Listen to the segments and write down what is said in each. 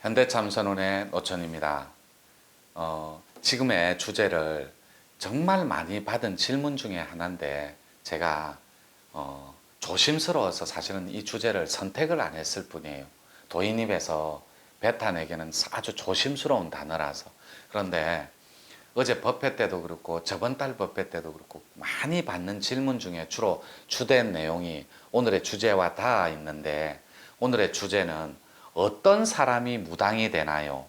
현대참선운의 노천입니다. 어, 지금의 주제를 정말 많이 받은 질문 중에 하나인데 제가 어, 조심스러워서 사실은 이 주제를 선택을 안 했을 뿐이에요. 도인입에서 베타에게는 아주 조심스러운 단어라서 그런데 어제 법회 때도 그렇고 저번 달 법회 때도 그렇고 많이 받는 질문 중에 주로 주된 내용이 오늘의 주제와 닿아 있는데 오늘의 주제는 어떤 사람이 무당이 되나요?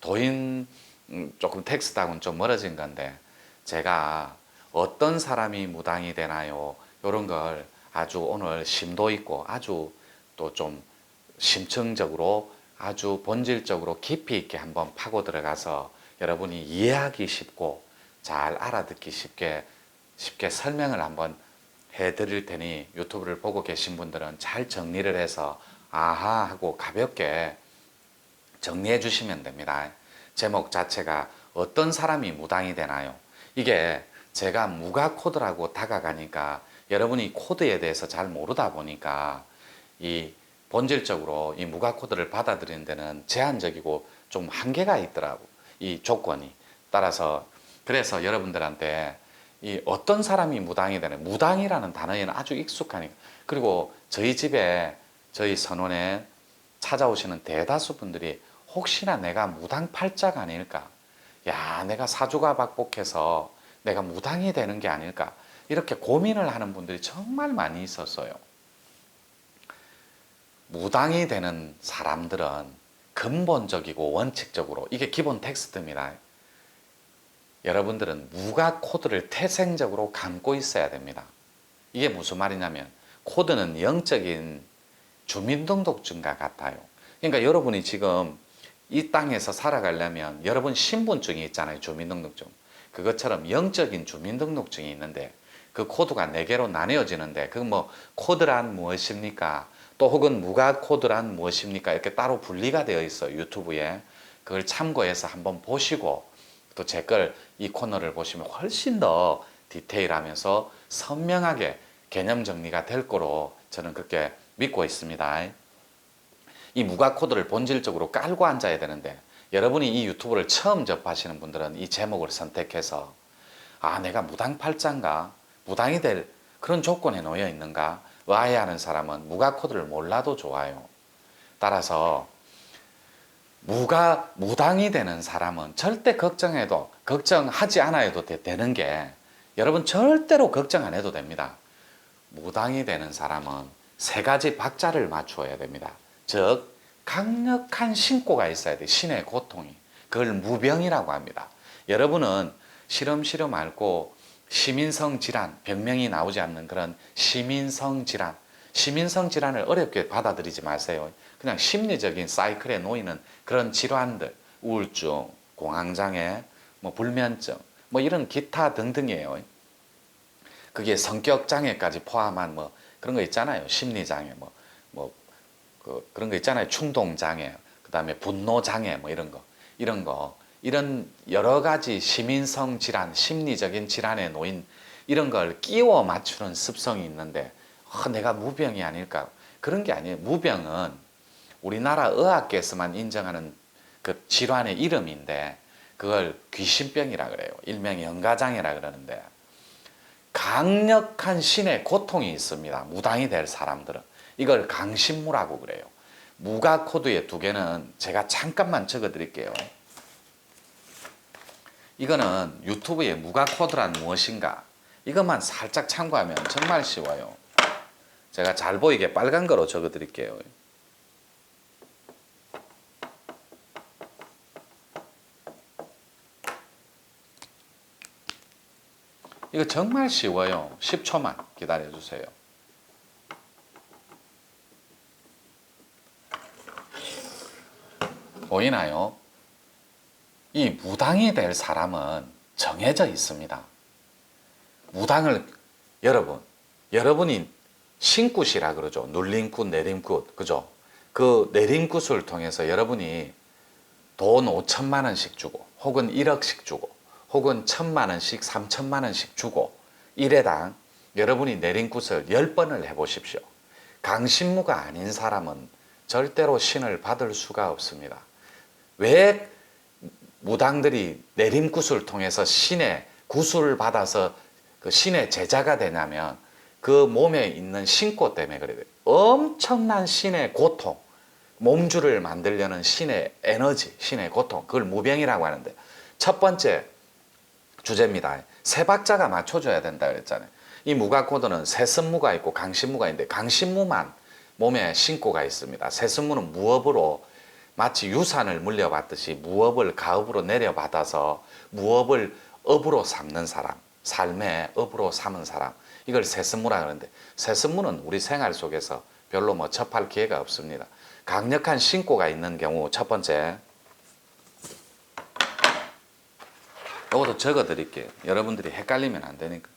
도인 음, 조금 텍스트하고는 좀 멀어진 건데 제가 어떤 사람이 무당이 되나요? 이런 걸 아주 오늘 심도 있고 아주 또 좀 심층적으로 아주 본질적으로 깊이 있게 한번 파고 들어가서 여러분이 이해하기 쉽고 잘 알아듣기 쉽게 쉽게 설명을 한번 해드릴 테니 유튜브를 보고 계신 분들은 잘 정리를 해서 아하 하고 가볍게 정리해 주시면 됩니다. 제목 자체가 어떤 사람이 무당이 되나요? 이게 제가 무가 코드라고 다가가니까 여러분이 코드에 대해서 잘 모르다 보니까 이 본질적으로 이 무가 코드를 받아들이는 데는 제한적이고 좀 한계가 있더라고. 이 조건이. 따라서 그래서 여러분들한테 이 어떤 사람이 무당이 되나 무당이라는 단어에는 아주 익숙하니까 그리고 저희 집에 저희 선원에 찾아오시는 대다수 분들이 혹시나 내가 무당 팔자가 아닐까? 야 내가 사주가 박복해서 내가 무당이 되는 게 아닐까? 이렇게 고민을 하는 분들이 정말 많이 있었어요. 무당이 되는 사람들은 근본적이고 원칙적으로 이게 기본 텍스트입니다. 여러분들은 무가 코드를 태생적으로 감고 있어야 됩니다. 이게 무슨 말이냐면 코드는 영적인 주민등록증과 같아요. 그러니까 여러분이 지금 이 땅에서 살아가려면 여러분 신분증이 있잖아요. 주민등록증. 그것처럼 영적인 주민등록증이 있는데 그 코드가 네 개로 나뉘어지는데 그 뭐 코드란 무엇입니까? 또 혹은 무가 코드란 무엇입니까? 이렇게 따로 분리가 되어 있어요. 유튜브에. 그걸 참고해서 한번 보시고 또 제 걸 이 코너를 보시면 훨씬 더 디테일하면서 선명하게 개념 정리가 될 거로 저는 그렇게 믿고 있습니다. 이 무가 코드를 본질적으로 깔고 앉아야 되는데 여러분이 이 유튜브를 처음 접하시는 분들은 이 제목을 선택해서 아 내가 무당팔자인가 무당이 될 그런 조건에 놓여 있는가 와야 하는 사람은 무가 코드를 몰라도 좋아요. 따라서 무가 무당이 되는 사람은 절대 걱정해도 걱정하지 않아도 되- 되는 게 여러분 절대로 걱정 안 해도 됩니다. 무당이 되는 사람은 세 가지 박자를 맞추어야 됩니다. 즉 강력한 신고가 있어야 돼. 신의 고통이. 그걸 무병이라고 합니다. 여러분은 실험실험 앓고 시민성 질환, 병명이 나오지 않는 그런 시민성 질환, 시민성 질환을 어렵게 받아들이지 마세요. 그냥 심리적인 사이클에 놓이는 그런 질환들, 우울증, 공황장애, 뭐 불면증, 뭐 이런 기타 등등이에요. 그게 성격 장애까지 포함한 뭐 그런 거 있잖아요. 심리 장애, 뭐, 뭐, 그, 그런 거 있잖아요. 충동 장애, 그 다음에 분노 장애, 뭐 이런 거. 이런 거. 이런 여러 가지 시민성 질환, 심리적인 질환에 놓인 이런 걸 끼워 맞추는 습성이 있는데, 어, 내가 무병이 아닐까. 그런 게 아니에요. 무병은 우리나라 의학계에서만 인정하는 그 질환의 이름인데, 그걸 귀신병이라 그래요. 일명 영가장애라 그러는데, 강력한 신의 고통이 있습니다. 무당이 될 사람들은. 이걸 강신무라고 그래요. 무가 코드의 두 개는 제가 잠깐만 적어 드릴게요. 이거는 유튜브의 무가 코드란 무엇인가? 이것만 살짝 참고하면 정말 쉬워요. 제가 잘 보이게 빨간 거로 적어 드릴게요. 이거 정말 쉬워요. 10초만 기다려 주세요. 보이나요? 이 무당이 될 사람은 정해져 있습니다. 무당을 여러분, 여러분이 신굿이라 그러죠. 눌림굿, 내림굿, 그죠? 그 내림굿을 통해서 여러분이 돈 5천만 원씩 주고, 혹은 1억씩 주고, 혹은 천만 원씩, 3천만 원씩 주고, 일회당 여러분이 내린 굿을 10번을 해보십시오. 강신무가 아닌 사람은 절대로 신을 받을 수가 없습니다. 왜 무당들이 내림굿을 통해서 신의 구슬을 받아서 그 신의 제자가 되냐면 그 몸에 있는 신고 때문에 그래요. 엄청난 신의 고통, 몸주를 만들려는 신의 에너지, 신의 고통, 그걸 무병이라고 하는데 첫 번째 주제입니다. 세 박자가 맞춰줘야 된다 그랬잖아요. 이 무가코드는 세선무가 있고 강신무가 있는데 강신무만 몸에 신고가 있습니다. 세선무는 무업으로 마치 유산을 물려받듯이 무업을 가업으로 내려받아서 무업을 업으로 삼는 사람, 삶의 업으로 삼은 사람, 이걸 세선무라 그러는데 세선무는 우리 생활 속에서 별로 뭐 접할 기회가 없습니다. 강력한 신고가 있는 경우 첫 번째 이것도 적어 드릴게요. 여러분들이 헷갈리면 안 되니까.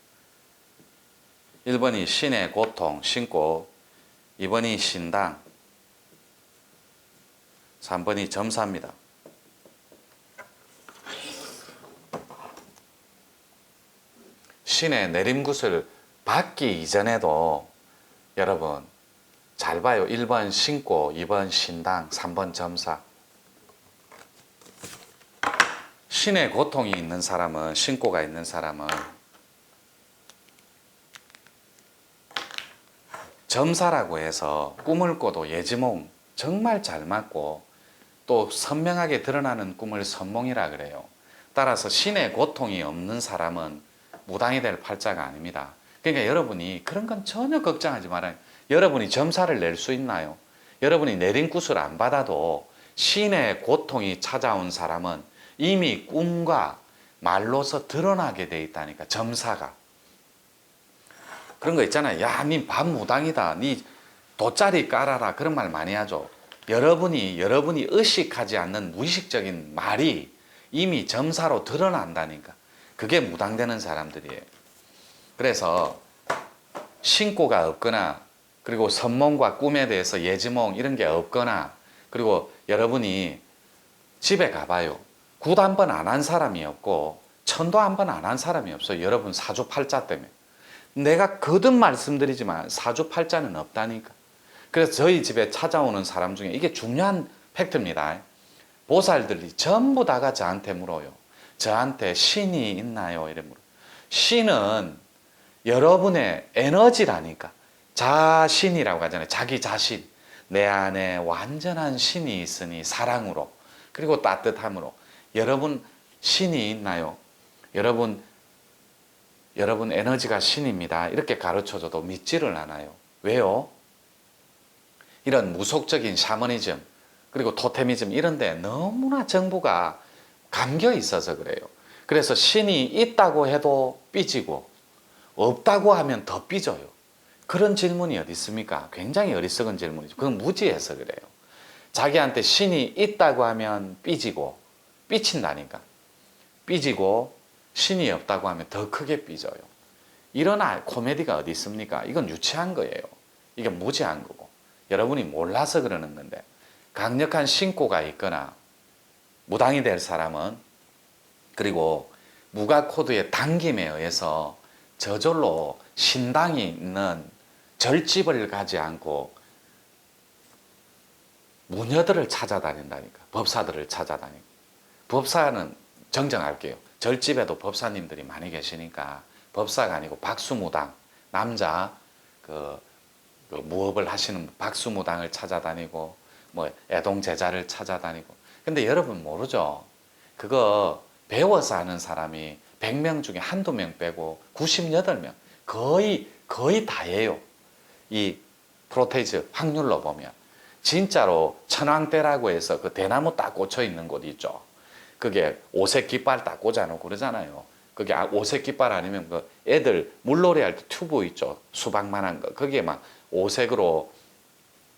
1번이 신의 고통, 신고. 2번이 신당. 3번이 점사입니다. 신의 내림굿을 받기 이전에도 여러분 잘 봐요. 1번 신고, 2번 신당, 3번 점사. 신의 고통이 있는 사람은 신고가 있는 사람은 점사라고 해서 꿈을 꿔도 예지몽 정말 잘 맞고 또 선명하게 드러나는 꿈을 선몽이라 그래요. 따라서 신의 고통이 없는 사람은 무당이 될 팔자가 아닙니다. 그러니까 여러분이 그런 건 전혀 걱정하지 말아요. 여러분이 점사를 낼 수 있나요? 여러분이 내린 굿을 안 받아도 신의 고통이 찾아온 사람은 이미 꿈과 말로서 드러나게 돼 있다니까 점사가. 그런 거 있잖아요. 야니밥 무당이다. 니 돗자리 깔아라. 그런 말 많이 하죠. 여러분이 여러분이 의식하지 않는 무의식적인 말이 이미 점사로 드러난다니까. 그게 무당되는 사람들이에요. 그래서 신고가 없거나 그리고 선몽과 꿈에 대해서 예지몽 이런 게 없거나 그리고 여러분이 집에 가봐요 굿 한 번 안 한 사람이 없고 천도 한 번 안 한 사람이 없어요. 여러분 사주팔자 때문에. 내가 거듭 말씀드리지만 사주팔자는 없다니까. 그래서 저희 집에 찾아오는 사람 중에 이게 중요한 팩트입니다. 보살들이 전부 다가 저한테 물어요. 저한테 신이 있나요? 이래 물어. 신은 여러분의 에너지라니까. 자신이라고 하잖아요. 자기 자신. 내 안에 완전한 신이 있으니 사랑으로 그리고 따뜻함으로 여러분 신이 있나요? 여러분 여러분 에너지가 신입니다. 이렇게 가르쳐줘도 믿지를 않아요. 왜요? 이런 무속적인 샤머니즘 그리고 토테미즘 이런데 너무나 정부가 감겨 있어서 그래요. 그래서 신이 있다고 해도 삐지고 없다고 하면 더 삐져요. 그런 질문이 어디 있습니까? 굉장히 어리석은 질문이죠. 그건 무지해서 그래요. 자기한테 신이 있다고 하면 삐지고 삐친다니까. 삐지고 신이 없다고 하면 더 크게 삐져요. 이런 아- 코미디가 어디 있습니까? 이건 유치한 거예요. 이게 무지한 거고. 여러분이 몰라서 그러는 건데 강력한 신고가 있거나 무당이 될 사람은 그리고 무가 코드의 당김에 의해서 저절로 신당이 있는 절집을 가지 않고 무녀들을 찾아다닌다니까 법사들을 찾아다니고 법사는 정정할게요. 절집에도 법사님들이 많이 계시니까 법사가 아니고 박수무당 남자 그, 그 무업을 하시는 박수무당을 찾아다니고 뭐 애동 제자를 찾아다니고 근데 여러분 모르죠. 그거 배워서 하는 사람이 100명 중에 한두 명 빼고 98명 거의 거의 다예요. 이 프로테이즈 확률로 보면 진짜로 천왕대라고 해서 그 대나무 딱 꽂혀 있는 곳 있죠. 그게 오색 깃발 딱 꽂아놓고 그러잖아요. 그게 아- 오색 깃발 아니면 그 애들 물놀이 할 때 튜브 있죠. 수박만한 거. 거기에 막 오색으로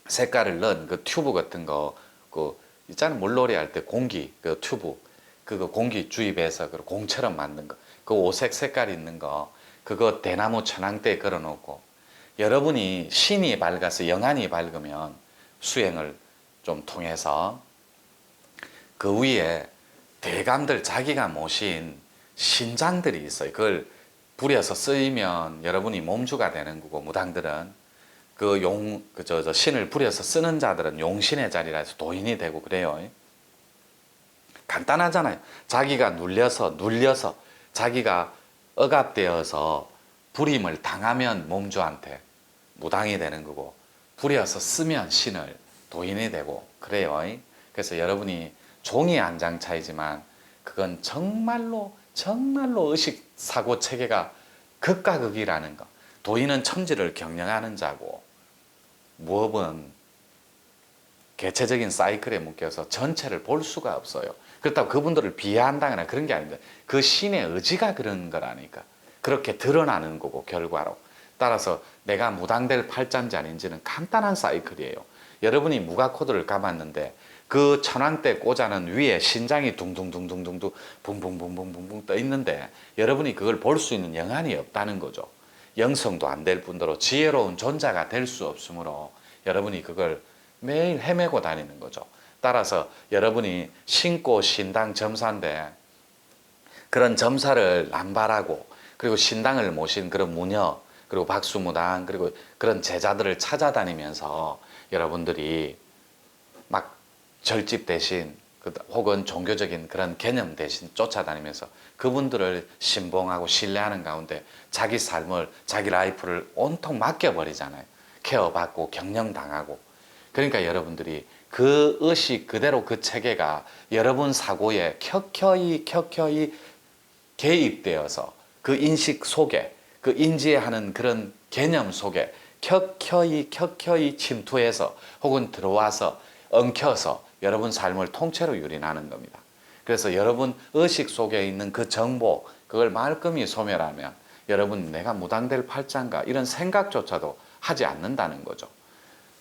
색깔을 넣은 그 튜브 같은 거, 그 있잖아요. 물놀이 할 때 공기, 그 튜브. 그거 공기 주입해서 그 공처럼 만든 거. 그 오색 색깔 있는 거. 그거 대나무 천왕대에 걸어 놓고 여러분이 신이 밝아서 영안이 밝으면 수행을 좀 통해서 그 위에 대감들 자기가 모신 신장들이 있어요. 그걸 부려서 쓰이면 여러분이 몸주가 되는 거고 무당들은 그 용 그 저 저 신을 부려서 쓰는 자들은 용신의 자리라서 도인이 되고 그래요. 간단하잖아요. 자기가 눌려서 눌려서 자기가 억압되어서 불임을 당하면 몸주한테 무당이 되는 거고 부려서 쓰면 신을 도인이 되고 그래요. 그래서 여러분이 종이 한 장 차이지만 그건 정말로 정말로 의식 사고 체계가 극과 극이라는 거. 도인은 천지를 경영하는 자고 무업은 개체적인 사이클에 묶여서 전체를 볼 수가 없어요. 그렇다고 그분들을 비하한다거나 그런 게 아닙니다. 그 신의 의지가 그런 거라니까. 그렇게 드러나는 거고 결과로. 따라서 내가 무당될 팔자인지 아닌지는 간단한 사이클이에요. 여러분이 무가 코드를 감았는데 그 천왕대 꽂아는 위에 신장이 둥둥둥둥둥둥 붕붕붕붕붕붕 떠 있는데 여러분이 그걸 볼 수 있는 영안이 없다는 거죠. 영성도 안 될 뿐더러 지혜로운 존자가 될 수 없으므로 여러분이 그걸 매일 헤매고 다니는 거죠. 따라서 여러분이 신고 신당 점사인데 그런 점사를 남발하고 그리고 신당을 모신 그런 무녀 그리고 박수무당 그리고 그런 제자들을 찾아다니면서 여러분들이 막 절집 대신 그- 혹은 종교적인 그런 개념 대신 쫓아다니면서 그분들을 신봉하고 신뢰하는 가운데 자기 삶을 자기 라이프를 온통 맡겨버리잖아요. 케어받고 경영당하고 그러니까 여러분들이 그 의식 그대로 그 체계가 여러분 사고에 켜켜이 켜켜이 개입되어서 그 인식 속에 그 인지하는 그런 개념 속에 켜켜이 켜켜이 침투해서 혹은 들어와서 엉켜서 여러분 삶을 통째로 유린하는 겁니다. 그래서 여러분 의식 속에 있는 그 정보 그걸 말끔히 소멸하면 여러분 내가 무당될 팔자인가 이런 생각조차도 하지 않는다는 거죠.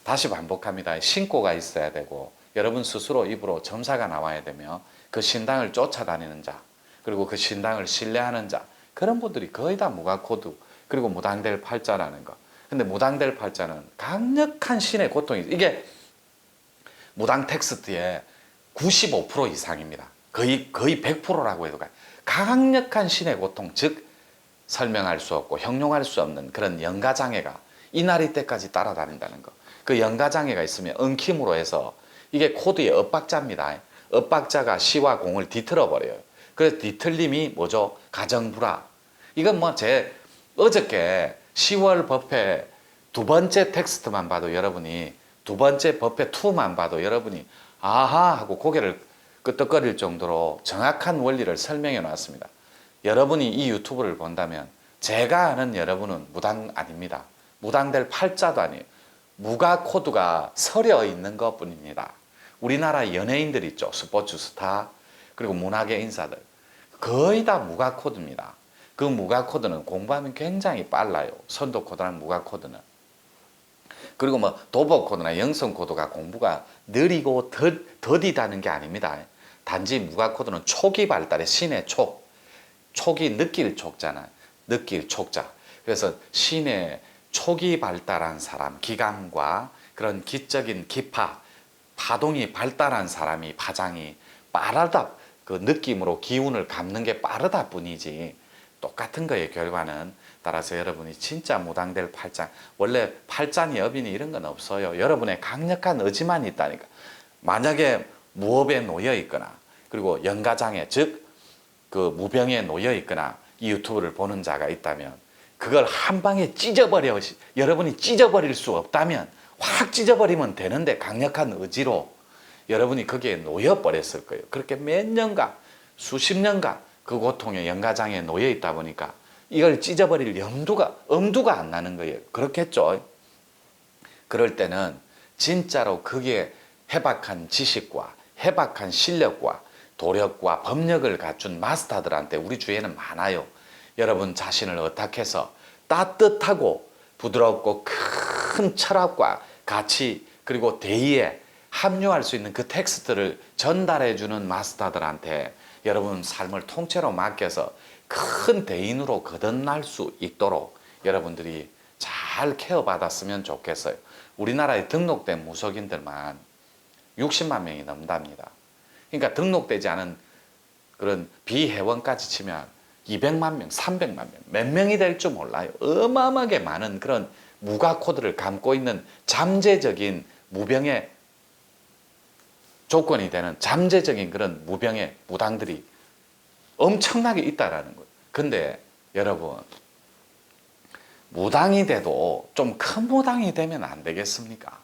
다시 반복합니다. 신고가 있어야 되고 여러분 스스로 입으로 점사가 나와야 되며 그 신당을 쫓아다니는 자 그리고 그 신당을 신뢰하는 자 그런 분들이 거의 다 무가코드 그리고 무당될 팔자라는 거. 근데 무당될 팔자는 강력한 신의 고통이 이게 무당 텍스트의 95% 이상입니다. 거의 거의 100%라고 해도 가요. 강력한 신의 고통 즉 설명할 수 없고 형용할 수 없는 그런 영가 장애가 이날이 때까지 따라다닌다는 거. 그 영가 장애가 있으면 엉킴으로 해서 이게 코드의 엇박자입니다. 엇박자가 시와 공을 뒤틀어 버려요. 그래서 뒤틀림이 뭐죠? 가정불화. 이건 뭐 제 어저께 10월 법회 두 번째 텍스트만 봐도 여러분이 두 번째 법회 2만 봐도 여러분이 아하 하고 고개를 끄덕거릴 정도로 정확한 원리를 설명해 놨습니다. 여러분이 이 유튜브를 본다면 제가 아는 여러분은 무당 아닙니다. 무당될 팔자도 아니에요. 무가 코드가 서려 있는 것 뿐입니다. 우리나라 연예인들 있죠. 스포츠 스타, 그리고 문학의 인사들. 거의 다 무가 코드입니다. 그 무가 코드는 공부하면 굉장히 빨라요. 선도 코드랑 무가 코드는. 그리고 뭐 도보 코드나 영성 코드가 공부가 느리고 더, 더디다는 게 아닙니다. 단지 무가 코드는 초기 발달의 신의 촉. 촉이 느낄 촉잖아요. 느낄 촉자. 그래서 신의 초기 발달한 사람, 기감과 그런 기적인 기파, 파동이 발달한 사람이 파장이 빠르다. 그 느낌으로 기운을 감는 게 빠르다 뿐이지. 똑같은 거의 결과는 따라서 여러분이 진짜 무당될 팔자 원래 팔자니 여비니 이런 건 없어요. 여러분의 강력한 의지만 있다니까. 만약에 무업에 놓여 있거나 그리고 영가장애 즉 그 무병에 놓여 있거나 이 유튜브를 보는 자가 있다면 그걸 한 방에 찢어버려 여러분이 찢어버릴 수 없다면 확 찢어버리면 되는데 강력한 의지로 여러분이 거기에 놓여 버렸을 거예요. 그렇게 몇 년간 수십 년간 그 고통의 영가장에 놓여 있다 보니까 이걸 찢어버릴 염두가 엄두가 안 나는 거예요. 그렇겠죠. 그럴 때는 진짜로 그게 해박한 지식과 해박한 실력과 도력과 법력을 갖춘 마스터들한테 우리 주위에는 많아요. 여러분 자신을 어탁해서 따뜻하고 부드럽고 큰 철학과 가치 그리고 대의에 합류할 수 있는 그 텍스트를 전달해 주는 마스터들한테 여러분 삶을 통째로 맡겨서 큰 대인으로 거듭날 수 있도록 여러분들이 잘 케어받았으면 좋겠어요. 우리나라에 등록된 무속인들만 60만 명이 넘답니다. 그러니까 등록되지 않은 그런 비회원까지 치면 200만 명, 300만 명, 몇 명이 될 줄 몰라요. 어마어마하게 많은 그런 무가 코드를 감고 있는 잠재적인 무병의 조건이 되는 잠재적인 그런 무병의 무당들이 엄청나게 있다라는 거예요. 근데 여러분 무당이 돼도 좀 큰 무당이 되면 안 되겠습니까?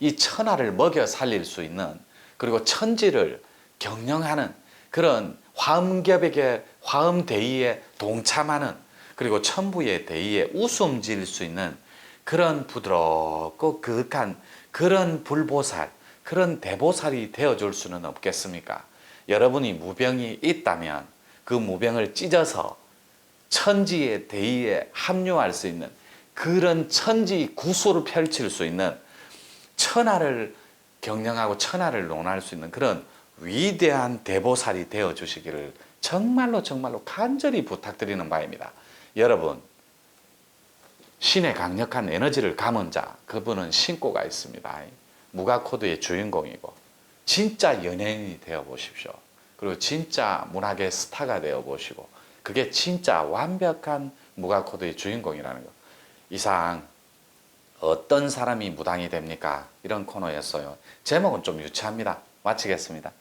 이 천하를 먹여 살릴 수 있는 그리고 천지를 경영하는 그런 화엄ገብ에게 화엄대의에 동참하는 그리고 천부의 대의에 웃음 지을 수 있는 그런 부드럽고 그윽한 그런 불보살 그런 대보살이 되어줄 수는 없겠습니까? 여러분이 무병이 있다면 그 무병을 찢어서 천지의 대의에 합류할 수 있는 그런 천지 구소를 펼칠 수 있는 천하를 경영하고 천하를 논할 수 있는 그런 위대한 대보살이 되어 주시기를 정말로 정말로 간절히 부탁드리는 바입니다. 여러분 신의 강력한 에너지를 감은 자 그분은 신고가 있습니다. 무가 코드의 주인공이고 진짜 연예인이 되어 보십시오. 그리고 진짜 문학의 스타가 되어 보시고 그게 진짜 완벽한 무가 코드의 주인공이라는 거. 이상 어떤 사람이 무당이 됩니까? 이런 코너였어요. 제목은 좀 유치합니다. 마치겠습니다.